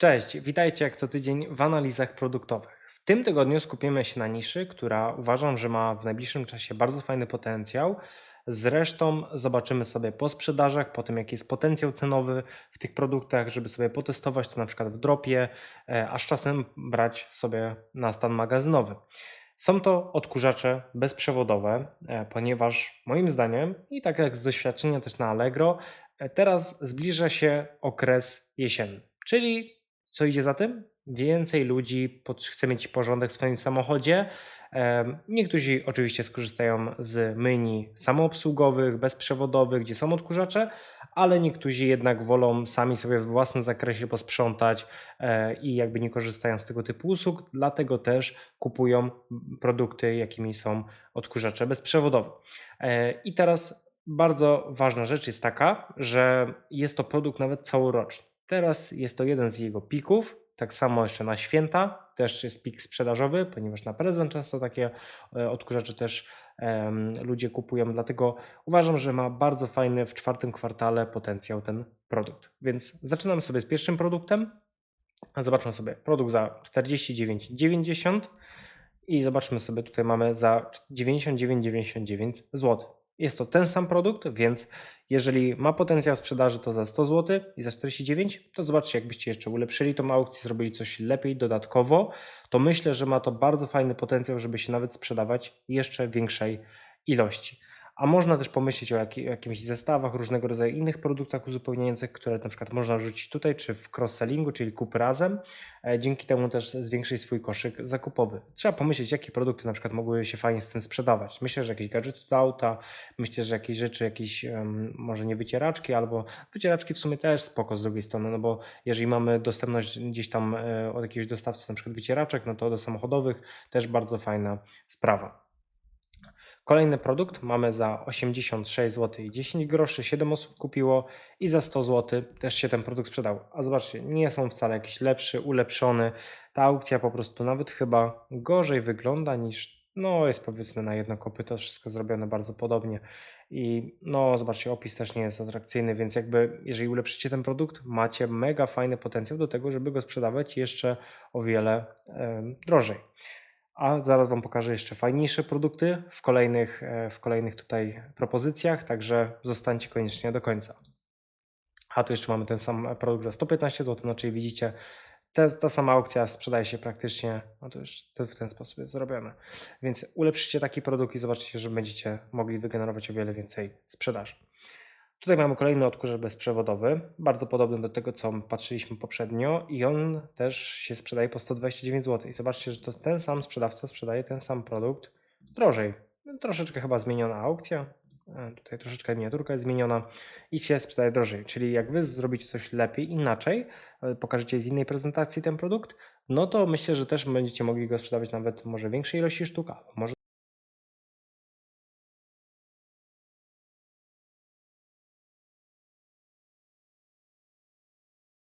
Cześć, witajcie jak co tydzień w analizach produktowych. W tym tygodniu skupimy się na niszy, która uważam, że ma w najbliższym czasie bardzo fajny potencjał. Zresztą zobaczymy sobie po sprzedażach, po tym jaki jest potencjał cenowy w tych produktach, żeby sobie potestować to na przykład w dropie, e, a z czasem brać sobie na stan magazynowy. Są to odkurzacze bezprzewodowe, e, ponieważ moim zdaniem i tak jak z doświadczenia też na Allegro, e, teraz zbliża się okres jesienny, czyli co idzie za tym? Więcej ludzi chce mieć porządek w swoim samochodzie. Niektórzy oczywiście skorzystają z myjni samoobsługowych, bezprzewodowych, gdzie są odkurzacze, ale niektórzy jednak wolą sami sobie w własnym zakresie posprzątać e, i jakby nie korzystają z tego typu usług, dlatego też kupują produkty, jakimi są odkurzacze bezprzewodowe. E, I teraz bardzo ważna rzecz jest taka, że jest to produkt nawet całoroczny. Teraz jest to jeden z jego pików. Tak samo jeszcze na święta też jest pik sprzedażowy, ponieważ na prezent często takie e, odkurzacze też ludzie kupują. Dlatego uważam, że ma bardzo fajny w czwartym kwartale potencjał ten produkt. Więc zaczynamy sobie z pierwszym produktem. Zobaczmy sobie produkt za 49,90 i zobaczmy sobie tutaj mamy za 99,99 zł. Jest to ten sam produkt, więc jeżeli ma potencjał sprzedaży to za 100 zł i za 49, to zobaczcie jakbyście jeszcze ulepszyli tą aukcję, zrobili coś lepiej dodatkowo, to myślę, że ma to bardzo fajny potencjał, żeby się nawet sprzedawać jeszcze większej ilości. A można też pomyśleć o jaki, jakimś zestawach, różnego rodzaju innych produktach uzupełniających, które na przykład można rzucić tutaj, czy w cross-sellingu, czyli kup razem. E, Dzięki temu też zwiększyć swój koszyk zakupowy. Trzeba pomyśleć, jakie produkty na przykład mogłyby się fajnie z tym sprzedawać. Myślę, że jakieś gadżety do auta, myślę, że jakieś rzeczy, jakieś em, może nie wycieraczki, albo wycieraczki w sumie też spoko z drugiej strony, no bo jeżeli mamy dostępność gdzieś tam e, od jakiegoś dostawcy na przykład wycieraczek, no to do samochodowych też bardzo fajna sprawa. Kolejny produkt mamy za 86 zł i 10 groszy, 7 osób kupiło i za 100 zł też się ten produkt sprzedał. A zobaczcie, nie są wcale jakiś lepszy, ulepszony. Ta aukcja po prostu nawet chyba gorzej wygląda niż, no jest powiedzmy na jedno kopyto, wszystko zrobione bardzo podobnie. I no zobaczcie, opis też nie jest atrakcyjny, więc jakby jeżeli ulepszycie ten produkt, macie mega fajny potencjał do tego, żeby go sprzedawać jeszcze o wiele em, drożej. A zaraz Wam pokażę jeszcze fajniejsze produkty w kolejnych, e, w kolejnych tutaj propozycjach, także zostańcie koniecznie do końca. A tu jeszcze mamy ten sam produkt za 115 zł, no czyli widzicie, ta sama aukcja sprzedaje się praktycznie, no to już w ten sposób jest zrobione. Więc ulepszycie taki produkt i zobaczycie, że będziecie mogli wygenerować o wiele więcej sprzedaży. Tutaj mamy kolejny odkurzacz bezprzewodowy, bardzo podobny do tego, co patrzyliśmy poprzednio i on też się sprzedaje po 129 zł. I zobaczcie, że to ten sam sprzedawca sprzedaje ten sam produkt drożej. Troszeczkę chyba zmieniona aukcja, e, tutaj troszeczkę miniaturka jest zmieniona i się sprzedaje drożej. Czyli jak Wy zrobicie coś lepiej, inaczej, e, pokażecie z innej prezentacji ten produkt, no to myślę, że też będziecie mogli go sprzedawać nawet może większej ilości sztuk, może